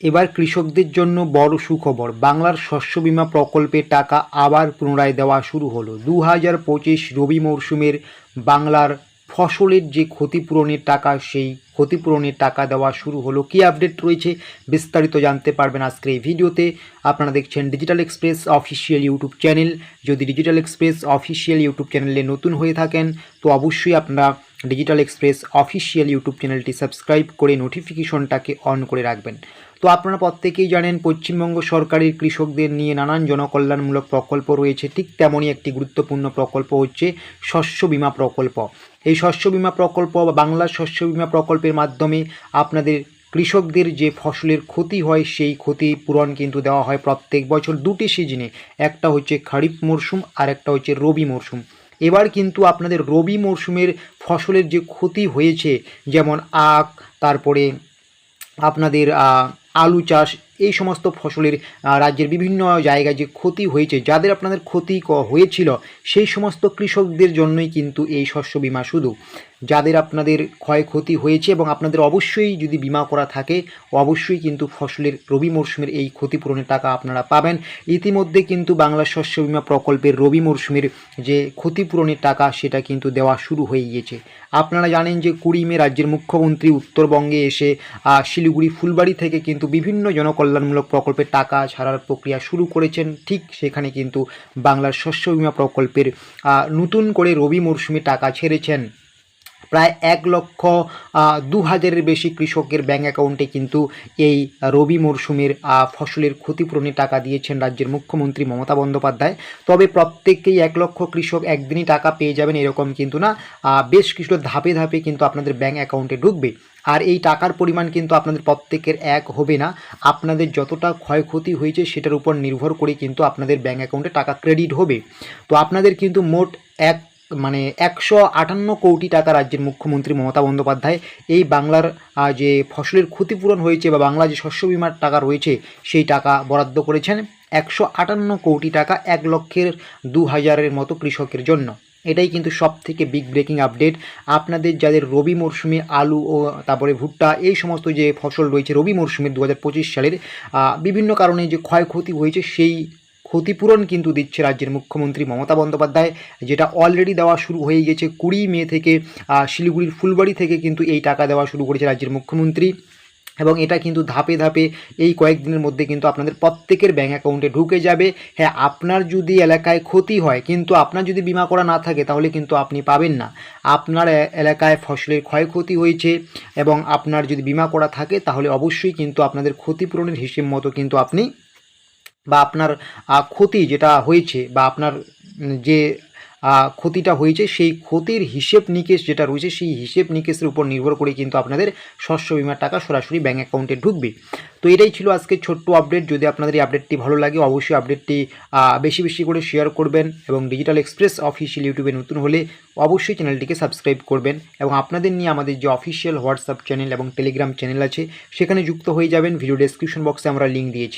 এবার কৃষকদের জন্য বড় সুখবর। বাংলার শস্য বিমা প্রকল্পের টাকা আবার পুনরায় দেওয়া শুরু হলো। দু হাজার পঁচিশ রবি মরশুমের বাংলার ফসলের যে ক্ষতিপূরণের টাকা, সেই ক্ষতিপূরণের টাকা দেওয়া শুরু হলো। কী আপডেট রয়েছে বিস্তারিত জানতে পারবেন আজকের এই ভিডিওতে। আপনারা দেখছেন digital express official YouTube channel যদি ডিজিটাল এক্সপ্রেস অফিসিয়াল ইউটিউব চ্যানেলে নতুন হয়ে থাকেন, তো অবশ্যই আপনারা ডিজিটাল এক্সপ্রেস অফিসিয়াল ইউটিউব চ্যানেলটি সাবস্ক্রাইব করে নোটিফিকেশনটাকে অন করে রাখবেন। তো আপনারা প্রত্যেকেই জানেন পশ্চিমবঙ্গ সরকারের কৃষকদের নিয়ে নানান জনকল্যাণমূলক প্রকল্প রয়েছে। ঠিক তেমনই একটি গুরুত্বপূর্ণ প্রকল্প হচ্ছে শস্য বিমা প্রকল্প। এই শস্য বিমা প্রকল্প বা বাংলার শস্য বিমা প্রকল্পের মাধ্যমে আপনাদের কৃষকদের যে ফসলের ক্ষতি হয়, সেই ক্ষতি পূরণ কিন্তু দেওয়া হয় প্রত্যেক বছর দুটি সিজনে। একটা হচ্ছে খারিফ মরশুম আর একটা হচ্ছে রবি মরশুম। এবার কিন্তু আপনাদের রবি মরশুমের ফসলের যে ক্ষতি হয়েছে, যেমন আখ, তারপরে আপনাদের আলু চাষ, এই সমস্ত ফসলের রাজ্যের বিভিন্ন জায়গায় যে ক্ষতি হয়েছে, যাদের আপনাদের ক্ষতি হয়েছিল, সেই সমস্ত কৃষকদের জন্যই কিন্তু এই শস্য বীমা শুধু। যাদের আপনাদের ক্ষয়ক্ষতি হয়েছে এবং আপনাদের অবশ্যই যদি বিমা করা থাকে, অবশ্যই কিন্তু ফসলের রবি মরশুমের এই ক্ষতিপূরণের টাকা আপনারা পাবেন। ইতিমধ্যে কিন্তু বাংলা শস্য বিমা প্রকল্পের রবি মরশুমের যে ক্ষতিপূরণের টাকা, সেটা কিন্তু দেওয়া শুরু হয়ে গিয়েছে। আপনারা জানেন যে কুড়ি মে রাজ্যের মুখ্যমন্ত্রী উত্তরবঙ্গে এসে শিলিগুড়ি ফুলবাড়ি থেকে কিন্তু বিভিন্ন জনকল্যাণমূলক প্রকল্পের টাকা ছাড়ার প্রক্রিয়া শুরু করেছেন। ঠিক সেখানে কিন্তু বাংলার শস্য বিমা প্রকল্পের নতুন করে রবি মরশুমে টাকা ছেড়েছেন। প্রায় এক লক্ষ দু হাজারের বেশি কৃষকের ব্যাঙ্ক অ্যাকাউন্টে কিন্তু এই রবি মরশুমের ফসলের ক্ষতিপূরণে টাকা দিয়েছেন রাজ্যের মুখ্যমন্ত্রী মমতা বন্দ্যোপাধ্যায়। তবে প্রত্যেককেই এক লক্ষ কৃষক একদিনই টাকা পেয়ে যাবেন এরকম কিন্তু না। বেশ কিছু ধাপে ধাপে কিন্তু আপনাদের ব্যাঙ্ক অ্যাকাউন্টে ঢুকবে। আর এই টাকার পরিমাণ কিন্তু আপনাদের প্রত্যেকের এক হবে না। আপনাদের যতটা ক্ষয়ক্ষতি হয়েছে সেটার উপর নির্ভর করে কিন্তু আপনাদের ব্যাঙ্ক অ্যাকাউন্টে টাকা ক্রেডিট হবে। তো আপনাদের কিন্তু মোট এক মানে একশো আটান্ন কোটি টাকা রাজ্যের মুখ্যমন্ত্রী মমতা বন্দ্যোপাধ্যায় এই বাংলার যে ফসলের ক্ষতিপূরণ হয়েছে বা বাংলা যে শস্য বিমার টাকা রয়েছে সেই টাকা বরাদ্দ করেছেন। একশো আটান্ন কোটি টাকা এক লক্ষের দু হাজারের মতো কৃষকের জন্য। এটাই কিন্তু সব থেকে বিগ ব্রেকিং আপডেট আপনাদের যাদের রবি মরশুমে আলু ও তারপরে ভুট্টা এই সমস্ত যে ফসল রয়েছে রবি মরশুমের দু সালের বিভিন্ন কারণে যে ক্ষয়ক্ষতি হয়েছে সেই ক্ষতিপূরণ কিন্তু দিচ্ছে রাজ্যের মুখ্যমন্ত্রী মমতা বন্দ্যোপাধ্যায়, যেটা অলরেডি দেওয়া শুরু হয়ে গেছে কুড়ি মে থেকে শিলিগুড়ির ফুলবাড়ি থেকে কিন্তু এই টাকা দেওয়া শুরু করেছে রাজ্যের মুখ্যমন্ত্রী। এবং এটা কিন্তু ধাপে ধাপে এই কয়েকদিনের মধ্যে কিন্তু আপনাদের প্রত্যেকের ব্যাঙ্ক অ্যাকাউন্টে ঢুকে যাবে। হ্যাঁ আপনার যদি এলাকায় ক্ষতি হয়, কিন্তু আপনার যদি বিমা করা না থাকে, তাহলে কিন্তু আপনি পাবেন না। আপনার এলাকায় ফসলের ক্ষয়ক্ষতি হয়েছে এবং আপনার যদি বিমা করা থাকে, তাহলে অবশ্যই কিন্তু আপনাদের ক্ষতিপূরণের হিসেব মতো কিন্তু আপনি বা আপনার ক্ষতি যেটা হয়েছে বা আপনার যে ক্ষতিটা হয়েছে, সেই ক্ষতির হিসেব নিকেশ যেটা রয়েছে, সেই হিসেব নিকেশের উপর নির্ভর করে কিন্তু আপনাদের শস্য বিমার টাকা সরাসরি ব্যাঙ্ক অ্যাকাউন্টে ঢুকবে। তো এটাই ছিল আজকে ছোট্ট আপডেট যদি আপনাদের এই আপডেটটি ভালো লাগে, অবশ্যই আপডেটটি বেশি বেশি করে শেয়ার করবেন এবং ডিজিটাল এক্সপ্রেস অফিসিয়াল ইউটিউবে নতুন হলে অবশ্যই চ্যানেলটিকে সাবস্ক্রাইব করবেন এবং আপনাদের নিয়ে আমাদের যে অফিসিয়াল হোয়াটসঅ্যাপ চ্যানেল এবং টেলিগ্রাম চ্যানেল আছে, সেখানে যুক্ত হয়ে যাবেন। ভিডিও ডেসক্রিপশন বক্সে আমরা লিঙ্ক দিয়েছি।